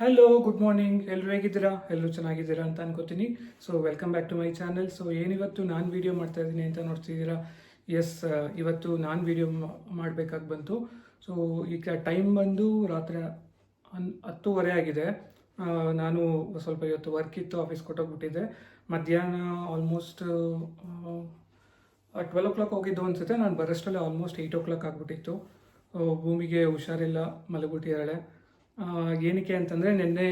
Hello good morning ಎಲ್ಲರೂ ಹೇಗಿದ್ದೀರಾ? ಎಲ್ಲರೂ ಚೆನ್ನಾಗಿದ್ದೀರಾ ಅಂತ ಅನ್ಕೋತೀನಿ. So welcome back to my channel so ಏನಿವತ್ತು ನಾನು ವೀಡಿಯೋ ಮಾಡ್ತಾ ಇದ್ದೀನಿ ಅಂತ ನೋಡ್ತಿದ್ದೀರಾ? ಎಸ್ ಇವತ್ತು ನಾನು ವೀಡಿಯೋ ಮಾಡಬೇಕಾಗಿ ಬಂತು. ಸೊ ಈಗ ಟೈಮ್ ಬಂದು ರಾತ್ರಿ ಹನ್, ಹತ್ತುವರೆ ಆಗಿದೆ. ನಾನು ಸ್ವಲ್ಪ ಇವತ್ತು ವರ್ಕ್ ಇತ್ತು ಆಫೀಸ್ ಕೊಟ್ಟೋಗ್ಬಿಟ್ಟಿದ್ದೆ. ಮಧ್ಯಾಹ್ನ ಆಲ್ಮೋಸ್ಟ್ ಟ್ವೆಲ್ ಓ ಕ್ಲಾಕ್ ಹೋಗಿದ್ದು ಅನಿಸುತ್ತೆ. ನಾನು ಬರೋಷ್ಟರಲ್ಲಿ ಆಲ್ಮೋಸ್ಟ್ ಏಯ್ಟ್ ಓ ಕ್ಲಾಕ್ ಆಗಿಬಿಟ್ಟಿತ್ತು ಭೂಮಿಗೆ ಹುಷಾರಿಲ್ಲ ಮಲಗ್ಬಿಟ್ಟಿದ್ದಾಳೆ ಏನಕ್ಕೆ ಅಂತಂದರೆ ನಿನ್ನೆ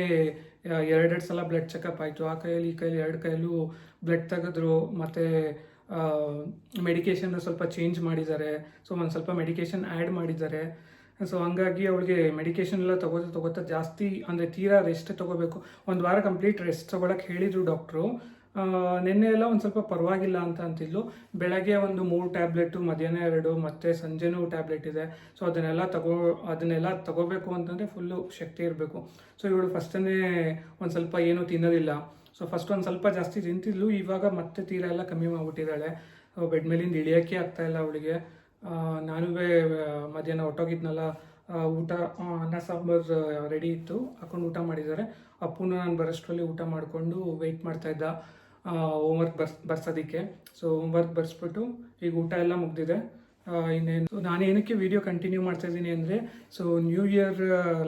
ಎರಡೆರಡು ಸಲ ಬ್ಲಡ್ ಚೆಕಪ್ ಆಯಿತು. ಆ ಕೈಯಲ್ಲಿ, ಈ ಕೈಯಲ್ಲಿ ಎರಡು ಕೈಯಲ್ಲೂ ಬ್ಲಡ್ ತೆಗೆದ್ರು, ಮತ್ತು ಮೆಡಿಕೇಷನ್ ಸ್ವಲ್ಪ ಚೇಂಜ್ ಮಾಡಿದ್ದಾರೆ. ಸೊ ಒಂದು ಸ್ವಲ್ಪ ಮೆಡಿಕೇಷನ್ ಆ್ಯಡ್ ಮಾಡಿದ್ದಾರೆ. ಸೊ ಹಂಗಾಗಿ ಅವಳಿಗೆ ಮೆಡಿಕೇಷನ್ ಎಲ್ಲ ತೊಗೋತಾ ತೊಗೋತಾ ಜಾಸ್ತಿ, ಅಂದರೆ ತೀರಾ ರೆಸ್ಟ್ ತಗೋಬೇಕು. ಒಂದು ವಾರ ಕಂಪ್ಲೀಟ್ ರೆಸ್ಟ್ ತೊಗೊಳಕ್ಕೆ ಹೇಳಿದರು ಡಾಕ್ಟ್ರು ನಿನ್ನೆ ಎಲ್ಲ ಒಂದು ಸ್ವಲ್ಪ ಪರವಾಗಿಲ್ಲ ಅಂತ ಅಂತಿದ್ಲು. ಬೆಳಗ್ಗೆ ಒಂದು ಮೂರು ಟ್ಯಾಬ್ಲೆಟು ಮಧ್ಯಾಹ್ನ ಎರಡು, ಮತ್ತೆ ಸಂಜೆನೂ ಟ್ಯಾಬ್ಲೆಟ್ ಇದೆ. ಸೊ ಅದನ್ನೆಲ್ಲ ತಗೋ, ಅದನ್ನೆಲ್ಲ ತಗೋಬೇಕು ಅಂತಂದರೆ ಫುಲ್ಲು ಶಕ್ತಿ ಇರಬೇಕು. ಸೊ ಇವಳು ಫಸ್ಟನ್ನೇ ಒಂದು ಸ್ವಲ್ಪ ಏನೂ ತಿನ್ನೋದಿಲ್ಲ. ಸೊ ಫಸ್ಟ್ ಒಂದು ಸ್ವಲ್ಪ ಜಾಸ್ತಿ ತಿಂತಿದ್ಲು. ಇವಾಗ ಮತ್ತೆ ತೀರ ಎಲ್ಲ ಕಮ್ಮಿ ಮಾಡಿಬಿಟ್ಟಿದ್ದಾಳೆ. ಬೆಡ್ ಮೇಲಿಂದ ಇಳಿಯೋಕ್ಕೆ ಆಗ್ತಾ ಇಲ್ಲ ಅವಳಿಗೆ. ನಾನು ಮಧ್ಯಾಹ್ನ ಹೊಟ್ಟೋಗಿದ್ನಲ್ಲ ಊಟ ಅನ್ನ, ಸಾಂಬಾರು ರೆಡಿ ಇತ್ತು. ಹಾಕೊಂಡು ಊಟ ಮಾಡಿದ್ದಾರೆ. ಅಪ್ಪುನ ನಾನು ಬರೋಷ್ಟರಲ್ಲಿ ಊಟ ಮಾಡಿಕೊಂಡು ವೆಯ್ಟ್ ಮಾಡ್ತಾ ಇದ್ದ. ಹೋಮ್ವರ್ಕ್ ಬರ್ಸ್, ಬರ್ಸೋದಕ್ಕೆ. ಸೊ ಹೋಮ್ವರ್ಕ್ ಬರ್ಸ್ಬಿಟ್ಟು ಈಗ ಊಟ ಎಲ್ಲ ಮುಗ್ದಿದೆ. ಇನ್ನೇನು ಸೊ ನಾನು ಏನಕ್ಕೆ ವಿಡಿಯೋ ಕಂಟಿನ್ಯೂ ಮಾಡ್ತಾ ಇದ್ದೀನಿ ಅಂದರೆ so new year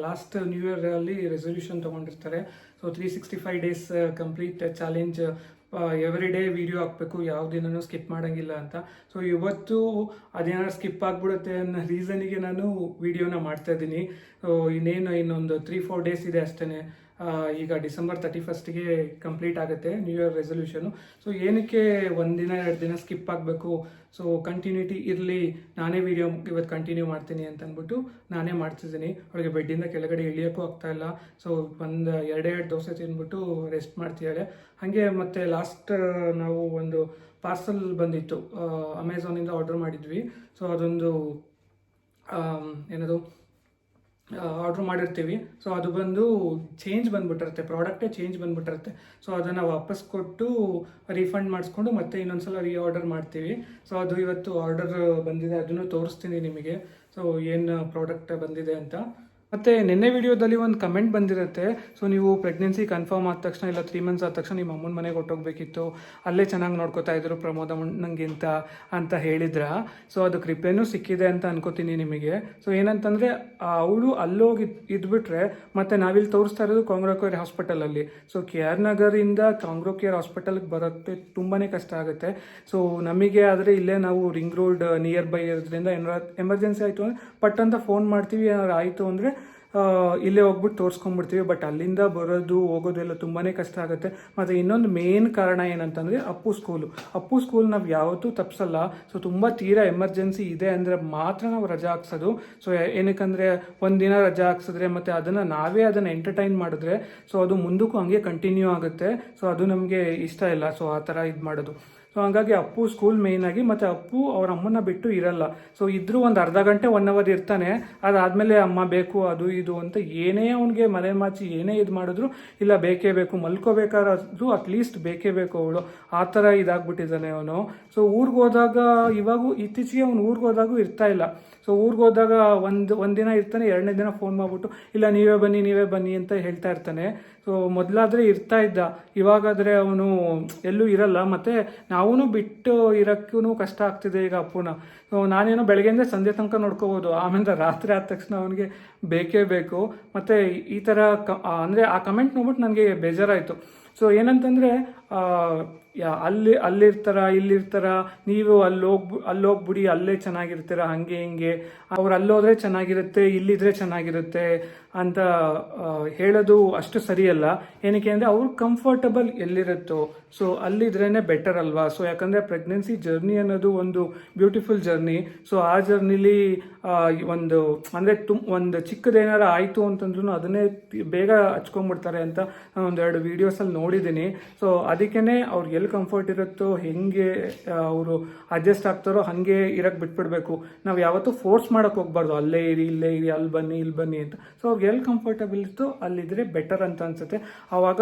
last new ಇಯರಲ್ಲಿ resolution ತೊಗೊಂಡಿರ್ತಾರೆ. So three sixty five days complete challenge every day video ಹಾಕಬೇಕು ದಿನನೂ ಸ್ಕಿಪ್ ಮಾಡೋಂಗಿಲ್ಲ ಅಂತ. ಸೊ ಇವತ್ತು ಅದೇನಾದ್ರು ಸ್ಕಿಪ್ ಆಗಿಬಿಡುತ್ತೆ ಅನ್ನೋ ರೀಸನಿಗೆ ನಾನು ವಿಡಿಯೋನ ಮಾಡ್ತಾ ಇದ್ದೀನಿ. ಸೊ ಇನ್ನೇನು ಇನ್ನೊಂದು ತ್ರೀ ಫೋರ್ ಡೇಸ್ ಇದೆ ಅಷ್ಟೇ ಈಗ ಡಿಸೆಂಬರ್ ತರ್ಟಿ ಫಸ್ಟಿಗೆ ಕಂಪ್ಲೀಟ್ ಆಗುತ್ತೆ ನ್ಯೂ ಇಯರ್ ರೆಸೊಲ್ಯೂಷನು ಸೊ ಏನಕ್ಕೆ ಒಂದಿನ ಎರಡು ದಿನ ಸ್ಕಿಪ್ ಆಗಬೇಕು? ಸೊ ಕಂಟಿನ್ಯೂಟಿ ಇರಲಿ. ನಾನೇ ವಿಡಿಯೋ ಇವತ್ತು ಕಂಟಿನ್ಯೂ ಮಾಡ್ತೀನಿ ಅಂತ ಅಂದ್ಬಿಟ್ಟು ನಾನೇ ಮಾಡ್ತಿದ್ದೀನಿ. ಅವಳಿಗೆ ಬೆಡ್ಡಿಂದ ಕೆಳಗಡೆ ಇಳಿಯೋಕ್ಕೂ ಆಗ್ತಾಯಿಲ್ಲ ಸೊ ಒಂದು ಎರಡೇ ದೋಸೆ ತಿಂದ್ಬಿಟ್ಟು ರೆಸ್ಟ್ ಮಾಡ್ತಿದ್ದಾಳೆ. ಹಾಗೆ ಮತ್ತು ಲಾಸ್ಟ್ ನಾವು ಒಂದು ಪಾರ್ಸಲ್ ಬಂದಿತ್ತು. ಅಮೆಝಾನಿಂದ ಆರ್ಡರ್ ಮಾಡಿದ್ವಿ. ಸೊ ಅದೊಂದು ಏನದು? ಆರ್ಡ್ರ್ ಮಾಡಿರ್ತೀವಿ. ಸೊ ಅದು ಬಂದು ಚೇಂಜ್ ಬಂದ್ಬಿಟ್ಟಿರುತ್ತೆ. ಪ್ರಾಡಕ್ಟೇ ಚೇಂಜ್ ಬಂದ್ಬಿಟ್ಟಿರುತ್ತೆ. ಸೊ ಅದನ್ನು ವಾಪಸ್ ಕೊಟ್ಟು ರೀಫಂಡ್ ಮಾಡಿಸ್ಕೊಂಡು ಮತ್ತೆ ಇನ್ನೊಂದ್ಸಲ ರೀ ಆರ್ಡರ್ ಮಾಡ್ತೀವಿ. ಸೊ ಅದು ಇವತ್ತು ಆರ್ಡರ್ ಬಂದಿದೆ. ಅದನ್ನು ತೋರಿಸ್ತೀನಿ ನಿಮಗೆ. ಸೊ ಏನು ಪ್ರಾಡಕ್ಟ್ ಬಂದಿದೆ ಅಂತ. ಮತ್ತು ನಿನ್ನೆ ವಿಡಿಯೋದಲ್ಲಿ ಒಂದು ಕಮೆಂಟ್ ಬಂದಿರುತ್ತೆ. ಸೊ ನೀವು ಪ್ರೆಗ್ನೆನ್ಸಿ ಕನ್ಫರ್ಮ್ ಆದ ತಕ್ಷಣ ಇಲ್ಲ ತ್ರೀ ಮಂತ್ಸ್ ಆದ ತಕ್ಷಣ ನಿಮ್ಮ ಅಮ್ಮನ ಮನೆಗೆ ಹೊಟ್ಟೋಗ್ಬೇಕಿತ್ತು ಅಲ್ಲೇ ಚೆನ್ನಾಗಿ ನೋಡ್ಕೋತಾ ಇದ್ರು ಪ್ರಮೋದ ನಂಗಿಂತ ಅಂತ ಹೇಳಿದ್ರ. ಸೊ ಅದು ಕೃಪೆನೂ ಸಿಕ್ಕಿದೆ ಅಂತ ಅನ್ಕೋತೀನಿ ನಿಮಗೆ. ಸೊ ಏನಂತಂದರೆ, ಅವಳು ಅಲ್ಲೋಗಿ ಇದ್ಬಿಟ್ರೆ ಮತ್ತೆ ನಾವಿಲ್ಲಿ ತೋರಿಸ್ತಾ ಇರೋದು ಕಾಂಗ್ರೋಕೇರ್ ಹಾಸ್ಪಿಟಲಲ್ಲಿ ಸೊ ಕೆ ಆರ್ ನಗರಿಂದ ಕಾಂಗ್ರೋಕೇರ್ ಹಾಸ್ಪಿಟಲ್ಗೆ ಬರೋಕ್ಕೆ ತುಂಬಾ ಕಷ್ಟ ಆಗುತ್ತೆ. ಸೊ ನಮಗೆ ಆದರೆ ಇಲ್ಲೇ ನಾವು ರಿಂಗ್ ರೋಡ್ ನಿಯರ್ ಬೈ ಇರೋದ್ರಿಂದ ಎಮರ್ಜೆನ್ಸಿ ಆಯಿತು ಅಂದರೆ ಪಟ್ ಅಂತ ಫೋನ್ ಮಾಡ್ತೀವಿ, ಏನಾರು ಆಯಿತು ಅಂದರೆ ಇಲ್ಲೇ ಹೋಗ್ಬಿಟ್ಟು ತೋರಿಸ್ಕೊಂಡ್ಬಿಡ್ತೀವಿ ಬಟ್ ಅಲ್ಲಿಂದ ಬರೋದು, ಹೋಗೋದೆಲ್ಲ ತುಂಬಾ ಕಷ್ಟ ಆಗುತ್ತೆ. ಮತ್ತು ಇನ್ನೊಂದು ಮೇನ್ ಕಾರಣ ಏನಂತಂದರೆ ಅಪ್ಪು ಸ್ಕೂಲು ಅಪ್ಪು ಸ್ಕೂಲ್ ನಾವು ಯಾವತ್ತೂ ತಪ್ಪಿಸಲ್ಲ ಸೊ ತುಂಬ ತೀರಾ ಎಮರ್ಜೆನ್ಸಿ ಇದೆ ಅಂದರೆ ಮಾತ್ರ ನಾವು ರಜಾ ಹಾಕ್ಸೋದು. ಸೊ ಏನಕ್ಕಂದರೆ ಒಂದಿನ ರಜಾ ಹಾಕ್ಸಿದ್ರೆ ಮತ್ತು ಅದನ್ನು ನಾವೇ ಅದನ್ನು ಎಂಟರ್ಟೈನ್ ಮಾಡಿದ್ರೆ ಸೊ ಅದು ಮುಂದಕ್ಕೂ ಹಂಗೆ ಕಂಟಿನ್ಯೂ ಆಗುತ್ತೆ. ಸೊ ಅದು ನಮಗೆ ಇಷ್ಟ ಇಲ್ಲ. ಸೊ ಆ ಥರ ಇದು ಮಾಡೋದು. ಸೊ ಹಂಗಾಗಿ ಅಪ್ಪು ಸ್ಕೂಲ್ ಮೇಯ್ನಾಗಿ ಮತ್ತು ಅಪ್ಪು ಅವ್ರ ಅಮ್ಮನ ಬಿಟ್ಟು ಇರಲ್ಲ. ಸೊ ಇದ್ರೂ ಒಂದು ಅರ್ಧ ಗಂಟೆ ಒನ್ ಅವರ್ ಇರ್ತಾನೆ. ಅದಾದಮೇಲೆ ಅಮ್ಮ ಬೇಕು, ಅದು ಇದು ಅಂತ ಏನೇ ಅವನಿಗೆ ಮನೆ ಮಾಚಿ ಏನೇ ಇದು ಮಾಡಿದ್ರು, ಇಲ್ಲ ಬೇಕೇ ಬೇಕು, ಮಲ್ಕೋಬೇಕಾದ್ರೂ ಅಟ್ಲೀಸ್ಟ್ ಬೇಕೇ ಬೇಕು ಅವಳು. ಆ ಥರ ಇದಾಗ್ಬಿಟ್ಟಿದ್ದಾನೆ ಅವನು. ಸೊ ಊರಿಗೆ ಹೋದಾಗ ಇವಾಗೂ ಇತ್ತೀಚೆಗೆ ಅವ್ನು ಊರಿಗೆ ಹೋದಾಗೂ ಇರ್ತಾ ಇಲ್ಲ. ಸೊ ಊರಿಗೆ ಹೋದಾಗ ಒಂದು ಒಂದಿನ ಇರ್ತಾನೆ, ಎರಡನೇ ದಿನ ಫೋನ್ ಮಾಡ್ಬಿಟ್ಟು, ಇಲ್ಲ, ನೀವೇ ಬನ್ನಿ ನೀವೇ ಬನ್ನಿ ಅಂತ ಹೇಳ್ತಾ ಇರ್ತಾನೆ. ಸೊ ಮೊದಲಾದರೆ ಇರ್ತಾ ಇದ್ದ. ಇವಾಗಾದರೆ ಅವನು ಎಲ್ಲೂ ಇರಲ್ಲ. ಮತ್ತು ನಾವೂ ಬಿಟ್ಟು ಇರೋಕ್ಕೂ ಕಷ್ಟ ಆಗ್ತಿದೆ ಈಗ ಅಪ್ಪುನ. ಸೊ ನಾನೇನೋ ಬೆಳಗ್ಗೆಯಿಂದ ಸಂಜೆ ತನಕ ನೋಡ್ಕೋಬೋದು. ಆಮೇಲೆ ರಾತ್ರಿ ಆದ ತಕ್ಷಣ ಅವನಿಗೆ ಬೇಕೇ ಬೇಕು. ಮತ್ತು ಈ ಥರ ಕ ಅಂದರೆ ಆ ಕಮೆಂಟ್ ನೋಡ್ಬಿಟ್ಟು ನನಗೆ ಬೇಜಾರಾಯಿತು. ಸೊ ಏನಂತಂದರೆ ಅಲ್ಲಿ, ಅಲ್ಲಿರ್ತಾರ, ಇಲ್ಲಿರ್ತಾರ, ನೀವು ಅಲ್ಲಿ ಹೋಗ್ ಅಲ್ಲಿ ಹೋಗ್ಬಿಡಿ ಅಲ್ಲೇ ಚೆನ್ನಾಗಿರ್ತೀರ, ಹಂಗೆ, ಹಿಂಗೆ. ಅವ್ರು ಅಲ್ಲೋದ್ರೆ ಚೆನ್ನಾಗಿರುತ್ತೆ, ಇಲ್ಲಿದ್ರೆ ಚೆನ್ನಾಗಿರುತ್ತೆ ಅಂತ ಹೇಳೋದು ಅಷ್ಟು ಸರಿಯಲ್ಲ. ಏನಕ್ಕೆ ಅಂದರೆ ಅವ್ರು ಕಂಫರ್ಟಬಲ್ ಎಲ್ಲಿರುತ್ತೋ. ಸೊ ಅಲ್ಲಿದ್ರೇ ಬೆಟರ್ ಅಲ್ವಾ? ಸೊ ಯಾಕಂದರೆ ಪ್ರೆಗ್ನೆನ್ಸಿ ಜರ್ನಿ ಅನ್ನೋದು ಒಂದು ಬ್ಯೂಟಿಫುಲ್ ಜರ್ನಿ ಸೊ ಆ ಜರ್ನಿಲಿ ಒಂದು, ಅಂದರೆ ತುಮ್, ಒಂದು ಚಿಕ್ಕದೇನಾರ ಆಯಿತು ಅಂತಂದ್ರೂ ಅದನ್ನೇ ಬೇಗ ಹಚ್ಕೊಂಡ್ಬಿಡ್ತಾರೆ ಅಂತ ನಾನು ಒಂದೆರಡು ವೀಡಿಯೋಸಲ್ಲಿ ನೋಡಿದ್ದೀನಿ. ಸೊ ಅದಕ್ಕೇ ಅವ್ರಿಗೆ ಎಲ್ಲಿ ಕಂಫರ್ಟ್ ಇರುತ್ತೋ, ಹೆಂಗೆ ಅವರು ಅಡ್ಜಸ್ಟ್ ಆಗ್ತಾರೋ ಹಾಗೆ ಇರಕ್ಕೆ ಬಿಟ್ಬಿಡ್ಬೇಕು. ನಾವು ಯಾವತ್ತೂ ಫೋರ್ಸ್ ಮಾಡೋಕ್ಕೆ ಹೋಗ್ಬಾರ್ದು. ಅಲ್ಲೇ ಇರಿ, ಇಲ್ಲೇ ಇರಿ ಅಲ್ಲಿ ಬನ್ನಿ ಇಲ್ಲಿ ಬನ್ನಿ ಅಂತ. ಸೊ ಅವ್ರಿಗೆ ಎಲ್ಲಿ ಕಂಫರ್ಟಬಲ್ ಇರ್ತೋ ಅಲ್ಲಿದ್ರೆ ಬೆಟರ್ ಅಂತ ಅನ್ಸುತ್ತೆ. ಆವಾಗ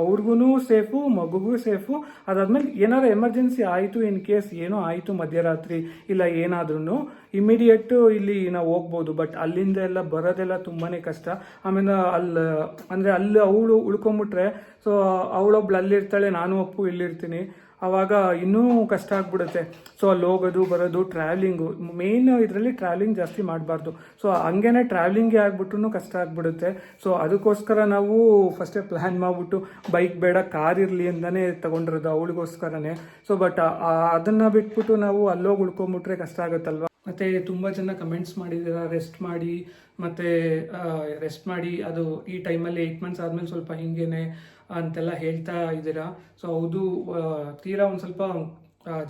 ಅವ್ರಿಗೂ ಸೇಫು, ಮಗುಗೂ ಸೇಫು. ಅದಾದಮೇಲೆ ಏನಾರು ಎಮರ್ಜೆನ್ಸಿ ಆಯಿತು ಇನ್ ಕೇಸ್ ಏನೋ ಆಯಿತು ಮಧ್ಯರಾತ್ರಿ, ಇಲ್ಲ ಏನಾದ್ರೂ ಇಮಿಡಿಯೇಟ್ ಇಲ್ಲಿ ನಾವು ಹೋಗ್ಬೋದು ಬಟ್ ಅಲ್ಲಿಂದ ಎಲ್ಲ ಬರೋದೆಲ್ಲ ತುಂಬಾ ಕಷ್ಟ. ಆಮೇಲೆ ಅಲ್ಲಿ ಅಂದರೆ ಅಲ್ಲಿ ಅವಳು ಉಳ್ಕೊಂಬಿಟ್ರೆ ಸೊ ಅವಳೊಬ್ಳು ಅಲ್ಲಿರ್ತಾಳೆ, ನಾನು ಒಪ್ಪು ಇಲ್ಲಿರ್ತೀನಿ. ಆವಾಗ ಇನ್ನೂ ಕಷ್ಟ ಆಗ್ಬಿಡುತ್ತೆ. ಸೊ ಅಲ್ಲಿ ಹೋಗೋದು, ಬರೋದು ಟ್ರಾವೆಲಿಂಗು ಮೇಯ್ನ್ ಇದರಲ್ಲಿ ಟ್ರಾವೆಲಿಂಗ್ ಜಾಸ್ತಿ ಮಾಡಬಾರ್ದು. ಸೊ ಹಂಗೇನೆ ಟ್ರಾವೆಲಿಂಗೇ ಆಗ್ಬಿಟ್ಟು ಕಷ್ಟ ಆಗ್ಬಿಡುತ್ತೆ. ಸೊ ಅದಕ್ಕೋಸ್ಕರ ನಾವು ಫಸ್ಟೇ ಪ್ಲ್ಯಾನ್ ಮಾಡಿಬಿಟ್ಟು ಬೈಕ್ ಬೇಡ ಕಾರ್ ಇರಲಿ ಅಂತಲೇ ತೊಗೊಂಡಿರೋದು ಅವಳಿಗೋಸ್ಕರನೇ. ಸೊ ಬಟ್ ಅದನ್ನು ಬಿಟ್ಬಿಟ್ಟು ನಾವು ಅಲ್ಲೋಗಿ ಉಳ್ಕೊಂಬಿಟ್ರೆ ಕಷ್ಟ ಆಗುತ್ತಲ್ವಾ? ಮತ್ತೆ ತುಂಬ ಜನ ಕಮೆಂಟ್ಸ್ ಮಾಡಿದ್ದೀರ ರೆಸ್ಟ್ ಮಾಡಿ, ಮತ್ತೆ ರೆಸ್ಟ್ ಮಾಡಿ, ಅದು ಈ ಟೈಮಲ್ಲಿ ಏಯ್ಟ್ ಮಂತ್ಸ್ ಆದಮೇಲೆ ಸ್ವಲ್ಪ ಹಿಂಗೇನೆ ಅಂತೆಲ್ಲ ಹೇಳ್ತಾ ಇದ್ದೀರಾ. ಸೊ ಹೌದು ತೀರಾ ಒಂದು ಸ್ವಲ್ಪ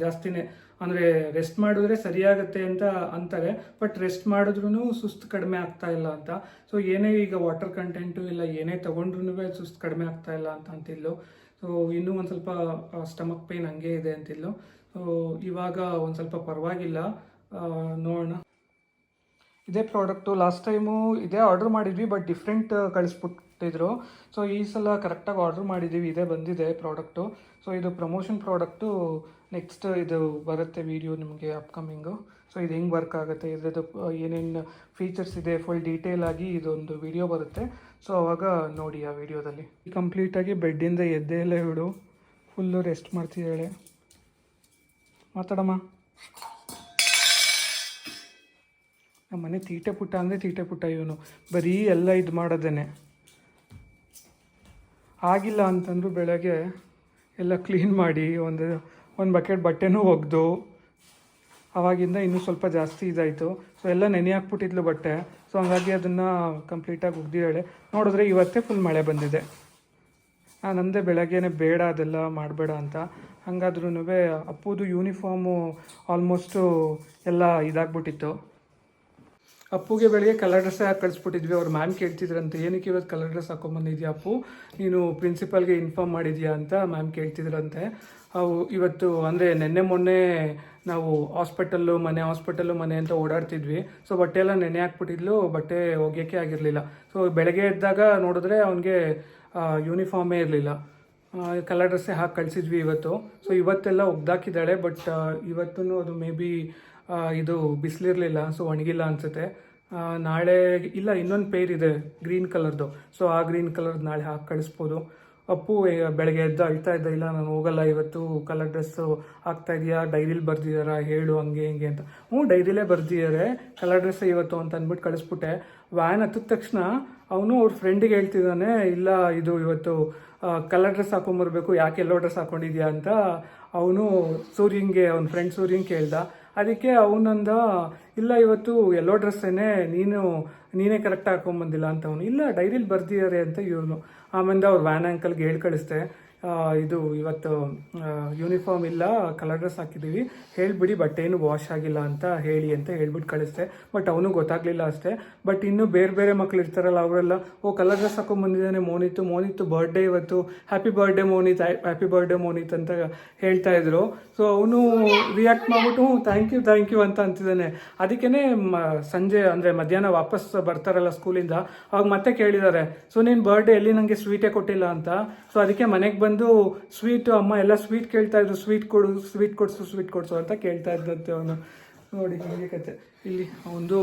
ಜಾಸ್ತಿನೇ. ಅಂದರೆ ರೆಸ್ಟ್ ಮಾಡಿದ್ರೆ ಸರಿಯಾಗತ್ತೆ ಅಂತ ಅಂತಾರೆ ಬಟ್ ರೆಸ್ಟ್ ಮಾಡಿದ್ರೂ ಸುಸ್ತು ಕಡಿಮೆ ಆಗ್ತಾ ಇಲ್ಲ ಅಂತ. ಸೊ ಏನೇ ಈಗ ವಾಟರ್ ಕಂಟೆಂಟು ಇಲ್ಲ, ಏನೇ ತೊಗೊಂಡ್ರು ಸುಸ್ತು ಕಡಿಮೆ ಆಗ್ತಾ ಇಲ್ಲ ಅಂತ ಅಂತಿದ್ಲು. ಸೊ ಇನ್ನೂ ಒಂದು ಸ್ವಲ್ಪ ಸ್ಟಮಕ್ ಪೇನ್ ಹಂಗೆ ಇದೆ ಅಂತಿದ್ಲು. ಸೊ ಇವಾಗ ಒಂದು ಸ್ವಲ್ಪ ಪರವಾಗಿಲ್ಲ. ನೋಡೋಣ. ಇದೇ ಪ್ರಾಡಕ್ಟು ಲಾಸ್ಟ್ ಟೈಮು ಇದೇ ಆರ್ಡ್ರ್ ಮಾಡಿದ್ವಿ ಬಟ್ ಡಿಫ್ರೆಂಟ್ ಕಳಿಸ್ಬಿಟ್ಟಿದ್ರು. ಸೊ ಈ ಸಲ ಕರೆಕ್ಟಾಗಿ ಆರ್ಡ್ರ್ ಮಾಡಿದ್ದೀವಿ ಇದೇ ಬಂದಿದೆ ಪ್ರಾಡಕ್ಟು ಸೊ ಇದು ಪ್ರಮೋಷನ್ ಪ್ರಾಡಕ್ಟು ನೆಕ್ಸ್ಟ್ ಇದು ಬರುತ್ತೆ ವಿಡಿಯೋ ನಿಮಗೆ ಅಪ್ಕಮಿಂಗು ಸೊ ಇದು ಹೆಂಗೆ ವರ್ಕ್ ಆಗುತ್ತೆ, ಇದ್ರದ್ದು ಏನೇನು ಫೀಚರ್ಸ್ ಇದೆ ಫುಲ್ ಡೀಟೇಲ್ ಆಗಿ ಇದೊಂದು ವಿಡಿಯೋ ಬರುತ್ತೆ. ಸೊ ಅವಾಗ ನೋಡಿ ಆ ವಿಡಿಯೋದಲ್ಲಿ ಕಂಪ್ಲೀಟಾಗಿ ಬೆಡ್ಡಿಂದ ಎದ್ದೇ ಇಲ್ಲ ಇವಳು. ಫುಲ್ಲು ರೆಸ್ಟ್ ಮಾಡ್ತಿದ್ದಾಳೆ. ಮಾತಾಡಮ್ಮ. ನಮ್ಮ ಮನೆ ತೀಟೆ ಪುಟ್ಟ ಅಂದರೆ ತೀಟೆ ಪುಟ್ಟ ಇವನು. ಬರೀ ಎಲ್ಲ ಇದು ಮಾಡೋದೇನೆ. ಆಗಿಲ್ಲ ಅಂತಂದ್ರು ಬೆಳಗ್ಗೆ ಎಲ್ಲ ಕ್ಲೀನ್ ಮಾಡಿ ಒಂದು ಒಂದು ಬಕೆಟ್ ಬಟ್ಟೆನೂ ಒಗೆದು, ಅವಾಗಿಂದ ಇನ್ನೂ ಸ್ವಲ್ಪ ಜಾಸ್ತಿ ಇದಾಯಿತು. ಸೊ ಎಲ್ಲ ನೆನೆ ಹಾಕ್ಬಿಟ್ಟಿದ್ಲು ಬಟ್ಟೆ. ಸೊ ಹಂಗಾಗಿ ಅದನ್ನು ಕಂಪ್ಲೀಟಾಗಿ ಉಗ್ದಿದ್ದಾಳೆ ನೋಡಿದ್ರೆ ಇವತ್ತೇ ಫುಲ್ ಮಳೆ ಬಂದಿದೆ. ನಾನು ನಮ್ಮದೇ ಬೆಳಗ್ಗೆನೆ ಬೇಡ, ಅದೆಲ್ಲ ಮಾಡಬೇಡ ಅಂತ. ಹಂಗಾದ್ರೂ ಅಪ್ಪುದು ಯೂನಿಫಾರ್ಮು ಆಲ್ಮೋಸ್ಟು ಎಲ್ಲ ಇದಾಗ್ಬಿಟ್ಟಿತ್ತು. ಅಪ್ಪುಗೆ ಬೆಳಿಗ್ಗೆ ಕಲರ್ ಡ್ರೆಸ್ ಹಾಕಿ ಕಳಿಸ್ಬಿಟ್ಟಿದ್ವಿ. ಅವ್ರು ಮ್ಯಾಮ್ ಕೇಳ್ತಿದ್ರಂತೆ, ಏನಕ್ಕೆ ಇವತ್ತು ಕಲರ್ ಡ್ರೆಸ್ ಹಾಕೊಂಬಂದಿದ್ಯಾ ಅಪ್ಪು? ನೀನು ಪ್ರಿನ್ಸಿಪಾಲ್ಗೆ ಇನ್ಫಾರ್ಮ್ ಮಾಡಿದ್ಯಾ ಅಂತ ಮ್ಯಾಮ್ ಕೇಳ್ತಿದ್ರಂತೆ. ಅವು ಇವತ್ತು ಅಂದರೆ ನಿನ್ನೆ ಮೊನ್ನೆ ನಾವು ಹಾಸ್ಪಿಟಲ್ಲು ಮನೆ ಹಾಸ್ಪಿಟಲ್ಲು ಮನೆ ಅಂತ ಓಡಾಡ್ತಿದ್ವಿ. ಸೊ ಬಟ್ಟೆ ಎಲ್ಲ ನೆನೆ ಹಾಕ್ಬಿಟ್ಟಿದ್ಲು, ಬಟ್ಟೆ ಒಗೆಯೋಕೆ ಆಗಿರಲಿಲ್ಲ. ಸೊ ಬೆಳಗ್ಗೆ ಎದ್ದಾಗ ನೋಡಿದ್ರೆ ಅವನಿಗೆ ಯೂನಿಫಾರ್ಮೇ ಇರಲಿಲ್ಲ. ಕಲರ್ ಡ್ರೆಸ್ಸೇ ಹಾಕಿ ಕಳಿಸಿದ್ವಿ ಇವತ್ತು. ಸೊ ಇವತ್ತೆಲ್ಲ ಒಗ್ದಾಕಿದ್ದಾಳೆ ಬಟ್ ಇವತ್ತೂ ಅದು ಮೇ ಬಿ ಇದು ಬಿಸಿಲಿರಲಿಲ್ಲ ಸೊ ಒಣಗಿಲ್ಲ ಅನಿಸುತ್ತೆ. ನಾಳೆ ಇಲ್ಲ, ಇನ್ನೊಂದು ಪೇರ್ ಇದೆ, ಗ್ರೀನ್ ಕಲರ್ದು. ಸೊ ಆ ಗ್ರೀನ್ ಕಲರ್ ನಾಳೆ ಹಾಕಿ ಕಳಿಸ್ಬೋದು. ಅಪ್ಪು ಬೆಳಗ್ಗೆ ಎದ್ದು ಅಳ್ತಾ ಇದ್ದ, ಇಲ್ಲ, ನಾನು ಹೋಗಲ್ಲ, ಇವತ್ತು ಕಲರ್ ಡ್ರೆಸ್ಸು ಹಾಕ್ತಾ ಇದೆಯಾ, ಡೈರಿಲಿ ಬರ್ದಿದ್ದಾರಾ ಹೇಳು, ಹಂಗೆ, ಹಿಂಗೆ ಅಂತ. ಹ್ಞೂ, ಡೈರಿಲೇ ಬರ್ದಿದ್ದಾರೆ ಕಲರ್ ಡ್ರೆಸ್ ಇವತ್ತು? ಅಂತ ಅಂದ್ಬಿಟ್ಟು ಕಳಿಸ್ಬಿಟ್ಟೆ. ವ್ಯಾನ್ ಹತ್ತಿದ ತಕ್ಷಣ ಅವನು ಅವ್ರ ಫ್ರೆಂಡಿಗೆ ಹೇಳ್ತಿದ್ದಾನೆ, ಇಲ್ಲ, ಇದು ಇವತ್ತು ಕಲರ್ ಡ್ರೆಸ್ ಹಾಕೊಂಬರ್ಬೇಕು ಯಾಕೆ ಎಲ್ಲೋ ಡ್ರೆಸ್ ಹಾಕೊಂಡಿದ್ಯಾ? ಅಂತ ಅವನು ಸೂರ್ಯಂಗೆ, ಅವ್ನ ಫ್ರೆಂಡ್ ಸೂರ್ಯಂಗೆ ಕೇಳ್ದ. ಅದಕ್ಕೆ ಅವನಂದ, ಇಲ್ಲ, ಇವತ್ತು ಎಲ್ಲೋ ಡ್ರೆಸ್ಸೇನೆ ನೀನು, ನೀನೇ ಕರೆಕ್ಟ್ ಹಾಕೊಂಬಂದಿಲ್ಲ ಅಂತ ಅವನು, ಇಲ್ಲ ಡೈರಿಲಿ ಬರ್ದಿದ್ದಾರೆ ಅಂತ ಇವನು. ಆಮೇಲೆ ಅವ್ರು ವ್ಯಾನ್ ಅಂಕಲ್ಗೆ ಹೇಳಿ ಕಳಿಸ್ದೆ ಇದು ಇವತ್ತು ಯೂನಿಫಾರ್ಮ್ ಇಲ್ಲ ಕಲರ್ ಡ್ರೆಸ್ ಹಾಕಿದ್ದೀವಿ. ಹೇಳ್ಬಿಡಿ ಬಟ್ ಏನು ವಾಶ್ ಆಗಿಲ್ಲ ಅಂತ ಹೇಳಿ ಅಂತ ಹೇಳ್ಬಿಟ್ಟು ಕಳಿಸ್ದೆ. ಬಟ್ ಅವನು ಗೊತ್ತಾಗ್ಲಿಲ್ಲ ಅಷ್ಟೇ. ಬಟ್ ಇನ್ನೂ ಬೇರೆ ಬೇರೆ ಮಕ್ಳು ಇರ್ತಾರಲ್ಲ ಅವರೆಲ್ಲ, ಓ ಕಲರ್ ಡ್ರೆಸ್ ಹಾಕೊಂಡ್ ಬಂದಿದ್ದಾನೆ ಮೋನಿತ್ತು ಮೋನಿತ್ತು ಬರ್ಡೇ ಇವತ್ತು. Happy birthday Monith. Happy birthday Monith ಅಂತ ಹೇಳ್ತಾ ಇದ್ರು. ಸೊ ಅವನು ರಿಯಾಕ್ಟ್ ಮಾಡ್ಬಿಟ್ಟು ಥ್ಯಾಂಕ್ ಯು ಥ್ಯಾಂಕ್ ಯು ಅಂತ ಅಂತಿದ್ದಾನೆ. ಅದಕ್ಕೇ ಸಂಜೆ, ಅಂದರೆ ಮಧ್ಯಾಹ್ನ ವಾಪಸ್ ಬರ್ತಾರಲ್ಲ ಸ್ಕೂಲಿಂದ ಅವಾಗ ಮತ್ತೆ ಕೇಳಿದ್ದಾರೆ ಸೊ ನೀನು ಬರ್ಡೇ ಎಲ್ಲಿ ನನಗೆ ಸ್ವೀಟೇ ಕೊಟ್ಟಿಲ್ಲ ಅಂತ. ಸೊ ಅದಕ್ಕೆ ಮನೆಗೆ ಬಂದು ಸ್ವೀಟ್ ಅಮ್ಮ ಎಲ್ಲ ಸ್ವೀಟ್ ಕೇಳ್ತಾ ಇದ್ರು. ಸ್ವೀಟ್ ಕೊಡು ಸ್ವೀಟ್ ಕೊಡ್ಸು ಸ್ವೀಟ್ ಕೊಡ್ಸು ಅಂತ ಕೇಳ್ತಾ ಇದ್ದಂತೆ ಅವನು. ನೋಡಿ ಹೀಗೆ ಕತೆ ಇಲ್ಲಿ ಒಂದು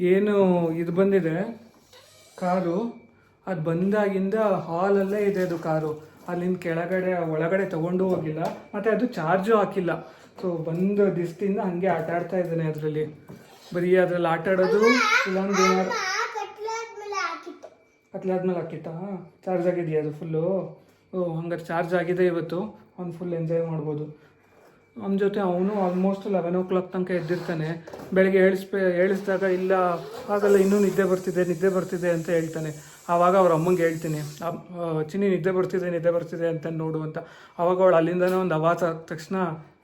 ಏನು ಇದು ಬಂದಿದೆ. ಕಾರು. ಅದು ಬಂದಾಗಿಂದ ಹಾಲಲ್ಲೇ ಇದೆ ಅದು ಕಾರು. ಅಲ್ಲಿಂದ ಕೆಳಗಡೆ ಒಳಗಡೆ ತಗೊಂಡು ಹೋಗಿಲ್ಲ. ಮತ್ತೆ ಅದು ಚಾರ್ಜು ಹಾಕಿಲ್ಲ. ಸೊ ಬಂದ ದಿಸ್ಟಿಂದ ಹಂಗೆ ಆಟ ಆಡ್ತಾ ಇದ್ದಾನೆ ಅದರಲ್ಲಿ. ಬರೀ ಅದ್ರಲ್ಲಿ ಆಟ ಆಡೋದು ಇಲ್ಲೊಂದು ಏನಾದ್ರು ಕತ್ಲಾದ್ಮೇಲೆ ಹಾಕಿತ್ತಾ. ಚಾರ್ಜ್ ಆಗಿದೆಯಾ ಅದು ಫುಲ್ಲು ಹಂಗಾರೆ ಚಾರ್ಜ್ ಆಗಿದೆ ಇವತ್ತು. ಅವ್ನು ಫುಲ್ ಎಂಜಾಯ್ ಮಾಡ್ಬೋದು. ಅವನ ಜೊತೆ ಅವನು ಆಲ್ಮೋಸ್ಟ್ ಲೆವೆನ್ ಓ ಕ್ಲಾಕ್ ತನಕ ಎದ್ದಿರ್ತಾನೆ. ಬೆಳಗ್ಗೆ ಏಳಿಸ್ಬೇ, ಏಳಿಸಿದಾಗ ಇಲ್ಲ ಆಗಲ್ಲ ಇನ್ನೂ ನಿದ್ದೆ ಬರ್ತಿದೆ ನಿದ್ದೆ ಬರ್ತಿದೆ ಅಂತ ಹೇಳ್ತಾನೆ. ಆವಾಗ ಅವ್ರ ಅಮ್ಮಂಗೆ ಹೇಳ್ತೀನಿ ಚಿನ್ನಿ ನಿದ್ದೆ ಬರ್ತಿದೆ ನಿದ್ದೆ ಬರ್ತಿದೆ ಅಂತ ನೋಡು ಅಂತ. ಆವಾಗ ಅವಳು ಅಲ್ಲಿಂದನೇ ಒಂದು ಅವಾಜ್ ಆದ ತಕ್ಷಣ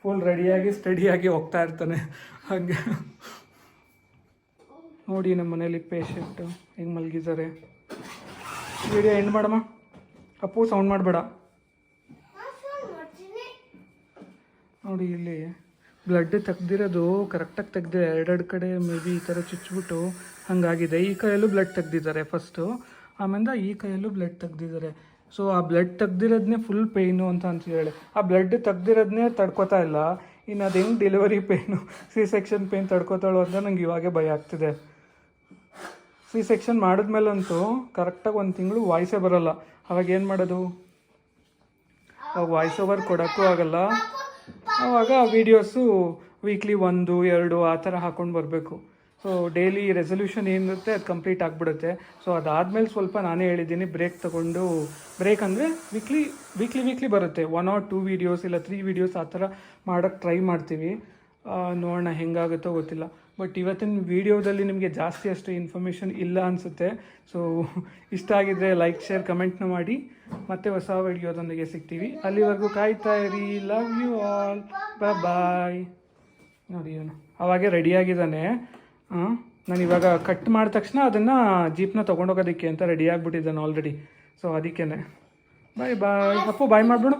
ಫುಲ್ ರೆಡಿಯಾಗಿ ಸ್ಟಡಿಯಾಗಿ ಹೋಗ್ತಾ ಇರ್ತಾನೆ. ಹಾಗೆ. ನೋಡಿ ನಮ್ಮ ಮನೇಲಿ ಪೇಶೆಂಟು ಹೆಂಗೆ ಮಲಗಿದ್ದಾರೆ. ವಿಡಿಯೋ ಎಂಡ್ ಮಾಡಮ್ಮ. ಅಪ್ಪು ಸೌಂಡ್ ಮಾಡಬೇಡ. ನೋಡಿ ಇಲ್ಲಿ ಬ್ಲಡ್ ತೆಗ್ದಿರೋದು ಕರೆಕ್ಟಾಗಿ ತೆಗ್ದಿದೆ. ಎರಡೆರಡು ಕಡೆ ಮೇ ಬಿ ಈ ಥರ ಚುಚ್ಚಿಬಿಟ್ಟು ಹಂಗಾಗಿದೆ. ಈ ಕೈಯಲ್ಲೂ ಬ್ಲಡ್ ತೆಗ್ದಿದ್ದಾರೆ ಫಸ್ಟು ಆಮೇಲೆ ಈ ಕೈಯಲ್ಲೂ ಬ್ಲಡ್ ತೆಗ್ದಿದ್ದಾರೆ. ಸೊ ಆ ಬ್ಲಡ್ ತೆಗ್ದಿರೋದನ್ನೇ ಫುಲ್ ಪೇಯ್ನು ಅಂತ ಅಂತಿದ್ದಾಳೆ ಆ ಬ್ಲಡ್ ತೆಗ್ದಿರೋದನ್ನೇ ತಡ್ಕೋತಾ ಇಲ್ಲ. ಇನ್ನು ಅದು ಹೆಂಗೆ delivery pain C section pain ತಡ್ಕೋತಾಳೋ ಅಂತ ನಂಗೆ ಇವಾಗೆ ಭಯ ಆಗ್ತಿದೆ. ಸಿ ಸೆಕ್ಷನ್ ಮಾಡಿದ್ಮೇಲಂತೂ ಕರೆಕ್ಟಾಗಿ ಒಂದು ತಿಂಗಳು ವಾಯ್ಸೇ ಬರಲ್ಲ. ಅವಾಗ ಏನು ಮಾಡೋದು? ಅವಾಗ ವಾಯ್ಸ್ ಓವರ್ ಕೊಡೋಕ್ಕೂ ಆಗಲ್ಲ. ಆವಾಗ ವೀಡಿಯೋಸು ವೀಕ್ಲಿ ಒಂದು, ಎರಡು ಆ ಥರ ಹಾಕ್ಕೊಂಡು ಬರಬೇಕು. ಸೊ ಡೈಲಿ ರೆಸೊಲ್ಯೂಷನ್ ಏನಿರುತ್ತೆ ಅದು ಕಂಪ್ಲೀಟ್ ಆಗಿಬಿಡುತ್ತೆ. ಸೊ ಅದಾದಮೇಲೆ ಸ್ವಲ್ಪ ನಾನೇ ಹೇಳಿದ್ದೀನಿ ಬ್ರೇಕ್ ತಗೊಂಡು. ಬ್ರೇಕ್ ಅಂದರೆ ವೀಕ್ಲಿ ವೀಕ್ಲಿ ವೀಕ್ಲಿ ಬರುತ್ತೆ. ಒನ್ ಆರ್ ಟೂ ವೀಡಿಯೋಸ್ ಇಲ್ಲ ತ್ರೀ ವೀಡಿಯೋಸ್ ಆ ಥರ ಮಾಡೋಕ್ಕೆ ಟ್ರೈ ಮಾಡ್ತೀವಿ. ನೋಡೋಣ ಹೆಂಗಾಗುತ್ತೋ ಗೊತ್ತಿಲ್ಲ. ಬಟ್ ಇವತ್ತಿನ ವೀಡಿಯೋದಲ್ಲಿ ನಿಮಗೆ ಜಾಸ್ತಿ ಅಷ್ಟು ಇನ್ಫಾರ್ಮೇಷನ್ ಇಲ್ಲ ಅನಿಸುತ್ತೆ. ಸೊ ಇಷ್ಟ ಆಗಿದ್ರೆ ಲೈಕ್ ಶೇರ್ ಕಮೆಂಟ್ನ ಮಾಡಿ. ಮತ್ತೆ ಹೊಸ ವಿಡಿಯೋದೊಂದಿಗೆ ಸಿಗ್ತೀವಿ. ಅಲ್ಲಿವರೆಗೂ ಕಾಯ್ತಾ ಇರಿ. ಲವ್ ಯು ಆಲ್ ಬಾಯ್ ನೋಡಿ ಇವನು ಅವಾಗೆ ರೆಡಿಯಾಗಿದ್ದಾನೆ ನಾನು ಇವಾಗ ಕಟ್ ಮಾಡಿದ ತಕ್ಷಣ ಅದನ್ನು ಜೀಪ್ನ ತೊಗೊಂಡೋಗೋದಕ್ಕೆ ಅಂತ ರೆಡಿ ಆಗಿಬಿಟ್ಟಿದ್ದಾನೆ ಆಲ್ರೆಡಿ ಸೊ ಅದಕ್ಕೇ ಬಾಯ್ ಬಾಯ್ ಅಪ್ಪು ಬಾಯ್ ಮಾಡಿಬಿಡು.